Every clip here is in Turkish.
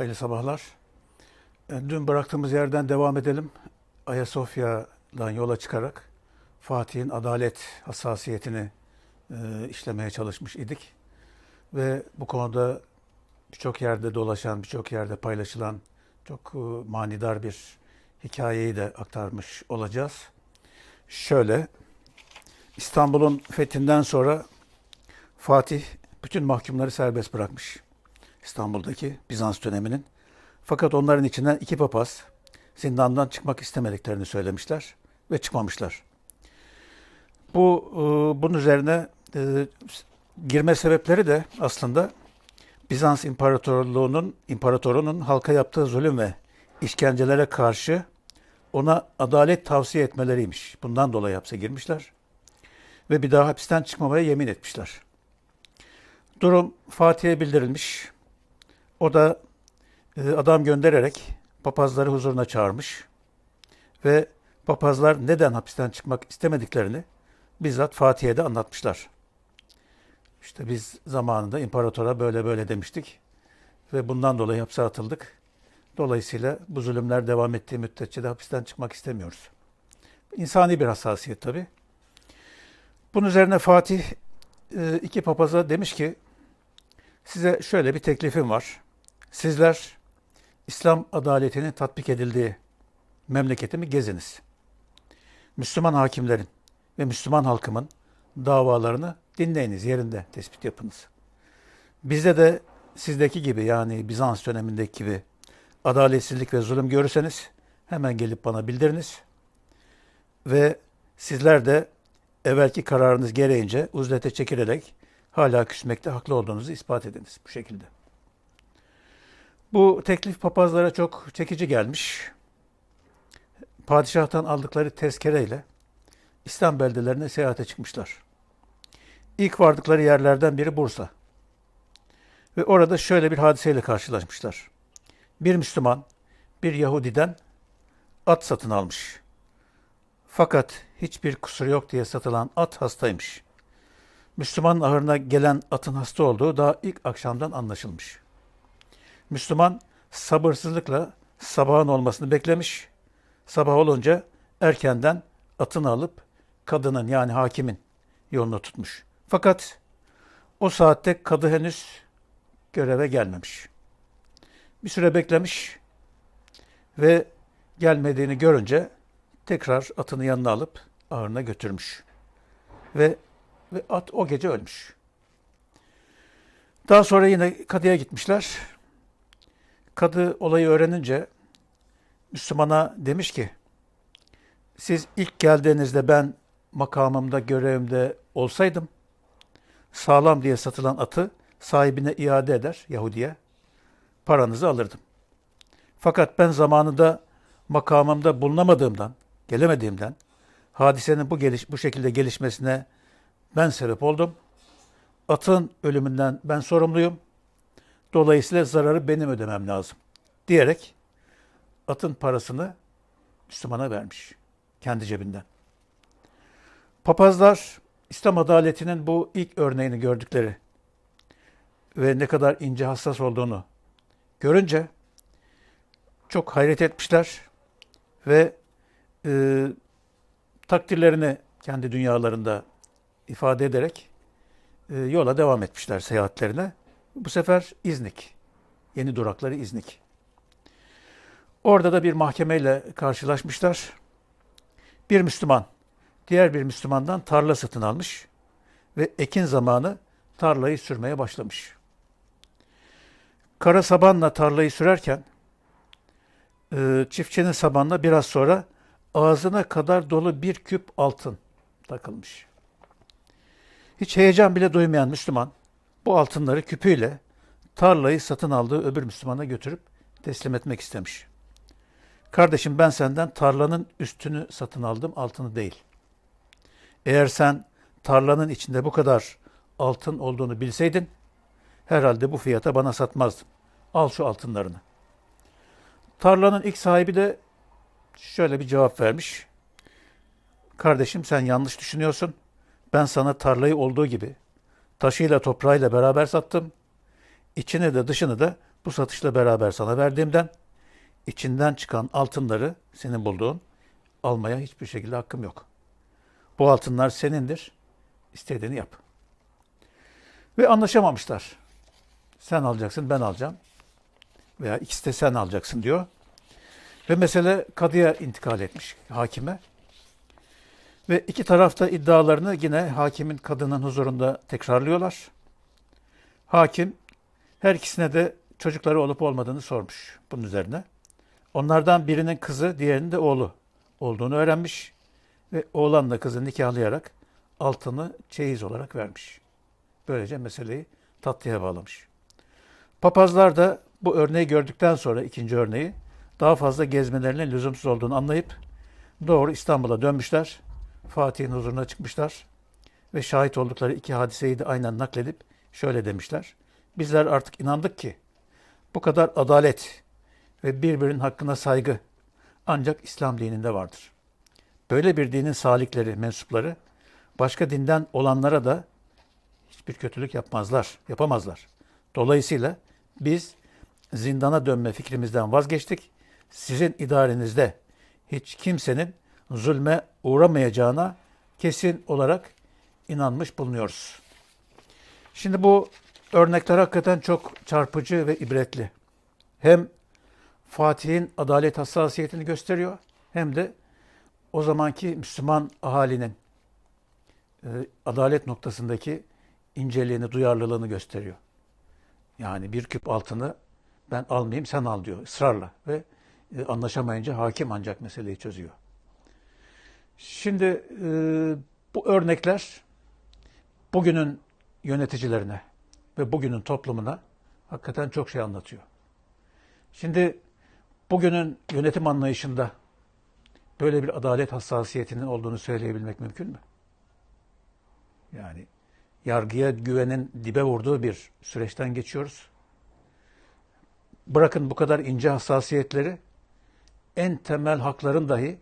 Hayırlı sabahlar. E, Dün bıraktığımız yerden devam edelim. Ayasofya'dan yola çıkarak Fatih'in adalet hassasiyetini e, işlemeye çalışmış idik. Ve bu konuda birçok yerde dolaşan, birçok yerde paylaşılan çok e, manidar bir hikayeyi de aktarmış olacağız. Şöyle, İstanbul'un fethinden sonra Fatih bütün mahkumları serbest bırakmış. İstanbul'daki Bizans döneminin. Fakat onların içinden iki papaz zindandan çıkmak istemediklerini söylemişler ve çıkmamışlar. Bu e, bunun üzerine e, girme sebepleri de aslında Bizans İmparatorluğu'nun imparatorunun halka yaptığı zulüm ve işkencelere karşı ona adalet tavsiye etmeleriymiş. Bundan dolayı hapse girmişler ve bir daha hapisten çıkmamaya yemin etmişler. Durum Fatih'e bildirilmiş. O da e, adam göndererek papazları huzuruna çağırmış ve papazlar neden hapisten çıkmak istemediklerini bizzat Fatih'e de anlatmışlar. İşte biz zamanında imparatora böyle böyle demiştik ve bundan dolayı hapse atıldık. Dolayısıyla bu zulümler devam ettiği müddetçe de hapisten çıkmak istemiyoruz. İnsani bir hassasiyet tabii. Bunun üzerine Fatih e, iki papaza demiş ki size şöyle bir teklifim var. Sizler İslam adaletinin tatbik edildiği memleketimi geziniz. Müslüman hakimlerin ve Müslüman halkımın davalarını dinleyiniz, yerinde tespit yapınız. Bizde de sizdeki gibi yani Bizans dönemindeki gibi adaletsizlik ve zulüm görürseniz hemen gelip bana bildiriniz. Ve sizler de evvelki kararınız gereğince uzlete çekilerek hala küsmekte haklı olduğunuzu ispat ediniz bu şekilde. Bu teklif papazlara çok çekici gelmiş. Padişah'tan aldıkları tezkereyle İslam beldelerine seyahate çıkmışlar. İlk vardıkları yerlerden biri Bursa. Ve orada şöyle bir hadiseyle karşılaşmışlar. Bir Müslüman bir Yahudiden at satın almış. Fakat hiçbir kusur yok diye satılan at hastaymış. Müslüman ahırına gelen atın hasta olduğu daha ilk akşamdan anlaşılmış. Müslüman sabırsızlıkla sabahın olmasını beklemiş. Sabah olunca erkenden atını alıp kadının yani hakimin yolunu tutmuş. Fakat o saatte kadı henüz göreve gelmemiş. Bir süre beklemiş ve gelmediğini görünce tekrar atını yanına alıp ağırına götürmüş. Ve ve at o gece ölmüş. Daha sonra yine kadıya gitmişler. Kadı olayı öğrenince Müslümana demiş ki siz ilk geldiğinizde ben makamımda, görevimde olsaydım sağlam diye satılan atı sahibine iade eder Yahudi'ye. Paranızı alırdım. Fakat ben zamanında makamımda bulunamadığımdan, gelemediğimden hadisenin bu geliş bu şekilde gelişmesine ben sebep oldum. Atın ölümünden ben sorumluyum. Dolayısıyla zararı benim ödemem lazım. Diyerek atın parasını Müslümana vermiş. Kendi cebinden. Papazlar İslam adaletinin bu ilk örneğini gördükleri ve ne kadar ince hassas olduğunu görünce çok hayret etmişler ve e, takdirlerini kendi dünyalarında ifade ederek e, yola devam etmişler seyahatlerine. Bu sefer İznik. Yeni durakları İznik. Orada da bir mahkemeyle karşılaşmışlar. Bir Müslüman diğer bir Müslümandan tarla satın almış ve ekin zamanı tarlayı sürmeye başlamış. Kara sabanla tarlayı sürerken e, çiftçinin sabanla biraz sonra ağzına kadar dolu bir küp altın takılmış. Hiç heyecan bile duymayan Müslüman bu altınları küpüyle tarlayı satın aldığı öbür Müslümana götürüp teslim etmek istemiş. Kardeşim ben senden tarlanın üstünü satın aldım, altını değil. Eğer sen tarlanın içinde bu kadar altın olduğunu bilseydin, herhalde bu fiyata bana satmazdın. Al şu altınlarını. Tarlanın ilk sahibi de şöyle bir cevap vermiş. Kardeşim sen yanlış düşünüyorsun. Ben sana tarlayı olduğu gibi taşıyla toprağıyla beraber sattım. İçini de dışını da bu satışla beraber sana verdiğimden içinden çıkan altınları senin bulduğun almaya hiçbir şekilde hakkım yok. Bu altınlar senindir. İstediğini yap. Ve anlaşamamışlar. Sen alacaksın, ben alacağım. Veya ikisi de sen alacaksın diyor. Ve mesele kadıya intikal etmiş hakime. Ve iki tarafta iddialarını yine hakimin kadının huzurunda tekrarlıyorlar. Hakim her ikisine de çocukları olup olmadığını sormuş bunun üzerine. Onlardan birinin kızı, diğerinin de oğlu olduğunu öğrenmiş ve oğlanla kızı nikahlayarak altını çeyiz olarak vermiş. Böylece meseleyi tatlıya bağlamış. Papazlar da bu örneği gördükten sonra ikinci örneği daha fazla gezmelerinin lüzumsuz olduğunu anlayıp doğru İstanbul'a dönmüşler. Fatih'in huzuruna çıkmışlar ve şahit oldukları iki hadiseyi de aynen nakledip şöyle demişler. Bizler artık inandık ki bu kadar adalet ve birbirinin hakkına saygı ancak İslam dininde vardır. Böyle bir dinin salikleri, mensupları başka dinden olanlara da hiçbir kötülük yapmazlar, yapamazlar. Dolayısıyla biz zindana dönme fikrimizden vazgeçtik. Sizin idarenizde hiç kimsenin zulme uğramayacağına kesin olarak inanmış bulunuyoruz. Şimdi bu örnekler hakikaten çok çarpıcı ve ibretli. Hem Fatih'in adalet hassasiyetini gösteriyor hem de o zamanki Müslüman ahalinin e, adalet noktasındaki inceliğini, duyarlılığını gösteriyor. Yani bir küp altını ben almayayım sen al diyor ısrarla ve e, anlaşamayınca hakim ancak meseleyi çözüyor. Şimdi e, bu örnekler bugünün yöneticilerine ve bugünün toplumuna hakikaten çok şey anlatıyor. Şimdi bugünün yönetim anlayışında böyle bir adalet hassasiyetinin olduğunu söyleyebilmek mümkün mü? Yani yargıya güvenin dibe vurduğu bir süreçten geçiyoruz. Bırakın bu kadar ince hassasiyetleri, en temel hakların dahi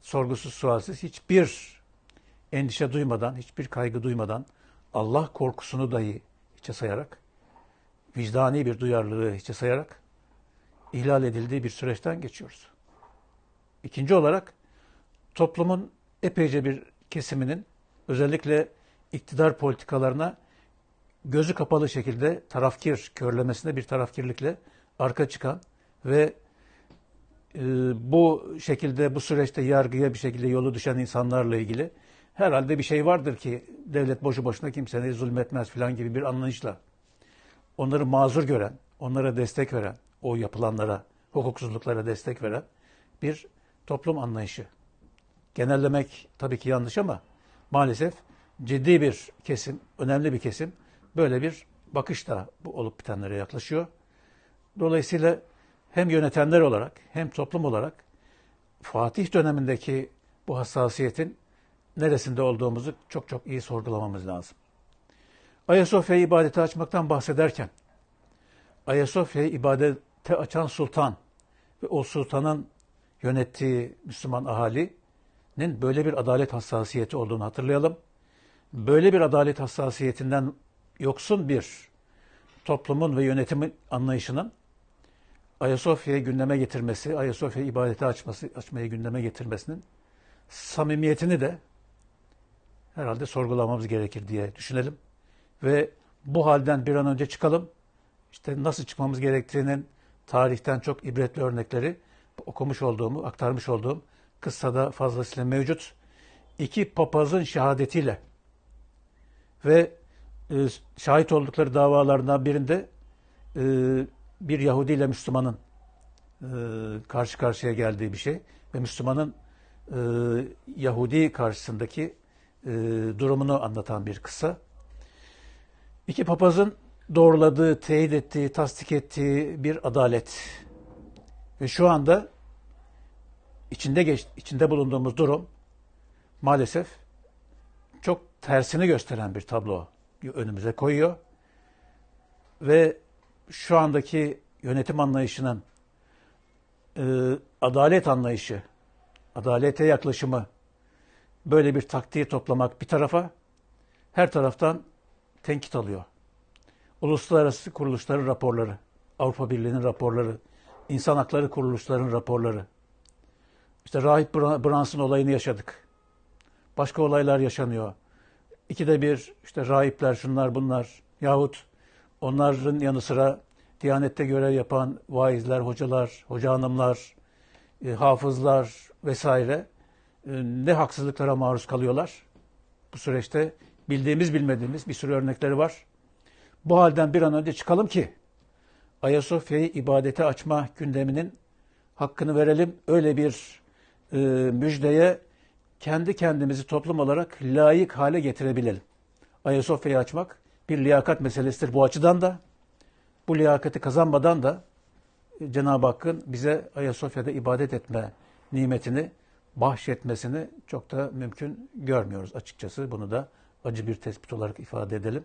sorgusuz sualsiz hiçbir endişe duymadan, hiçbir kaygı duymadan, Allah korkusunu dahi hiçe sayarak, vicdani bir duyarlılığı hiçe sayarak ihlal edildiği bir süreçten geçiyoruz. İkinci olarak toplumun epeyce bir kesiminin özellikle iktidar politikalarına gözü kapalı şekilde tarafkir körlemesine bir tarafkirlikle arka çıkan ve e, bu şekilde bu süreçte yargıya bir şekilde yolu düşen insanlarla ilgili herhalde bir şey vardır ki devlet boşu boşuna kimseye zulmetmez falan gibi bir anlayışla onları mazur gören, onlara destek veren, o yapılanlara, hukuksuzluklara destek veren bir toplum anlayışı. Genellemek tabii ki yanlış ama maalesef ciddi bir kesim, önemli bir kesim böyle bir bakışla bu olup bitenlere yaklaşıyor. Dolayısıyla hem yönetenler olarak hem toplum olarak Fatih dönemindeki bu hassasiyetin neresinde olduğumuzu çok çok iyi sorgulamamız lazım. Ayasofya'yı ibadete açmaktan bahsederken Ayasofya'yı ibadete açan sultan ve o sultanın yönettiği Müslüman ahalinin böyle bir adalet hassasiyeti olduğunu hatırlayalım. Böyle bir adalet hassasiyetinden yoksun bir toplumun ve yönetimin anlayışının Ayasofya'yı gündeme getirmesi, Ayasofya ibadete açması, açmayı gündeme getirmesinin samimiyetini de herhalde sorgulamamız gerekir diye düşünelim. Ve bu halden bir an önce çıkalım. İşte nasıl çıkmamız gerektiğinin tarihten çok ibretli örnekleri okumuş olduğumu, aktarmış olduğum kıssada fazlasıyla mevcut. İki papazın şehadetiyle ve e, şahit oldukları davalarından birinde e, bir Yahudi ile Müslümanın e, karşı karşıya geldiği bir şey ve Müslümanın e, Yahudi karşısındaki e, durumunu anlatan bir kısa. İki papazın doğruladığı, teyit ettiği, tasdik ettiği bir adalet. Ve şu anda içinde geç, içinde bulunduğumuz durum maalesef çok tersini gösteren bir tablo önümüze koyuyor. Ve şu andaki yönetim anlayışının e, adalet anlayışı, adalete yaklaşımı böyle bir taktiği toplamak bir tarafa her taraftan tenkit alıyor. Uluslararası kuruluşların raporları, Avrupa Birliği'nin raporları, insan hakları kuruluşlarının raporları. İşte Rahip Brunson olayını yaşadık. Başka olaylar yaşanıyor. İkide bir işte rahipler şunlar bunlar yahut onların yanı sıra Diyanette görev yapan vaizler, hocalar, hoca hanımlar, e, hafızlar vesaire e, ne haksızlıklara maruz kalıyorlar. Bu süreçte bildiğimiz bilmediğimiz bir sürü örnekleri var. Bu halden bir an önce çıkalım ki Ayasofya'yı ibadete açma gündeminin hakkını verelim. Öyle bir e, müjdeye kendi kendimizi toplum olarak layık hale getirebilelim. Ayasofya'yı açmak bir liyakat meselesidir bu açıdan da. Bu liyakati kazanmadan da e, Cenab-ı Hakk'ın bize Ayasofya'da ibadet etme nimetini bahşetmesini çok da mümkün görmüyoruz açıkçası. Bunu da acı bir tespit olarak ifade edelim.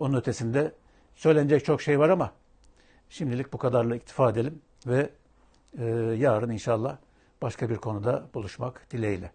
Onun ötesinde söylenecek çok şey var ama şimdilik bu kadarla iktifa edelim ve e, yarın inşallah başka bir konuda buluşmak dileğiyle.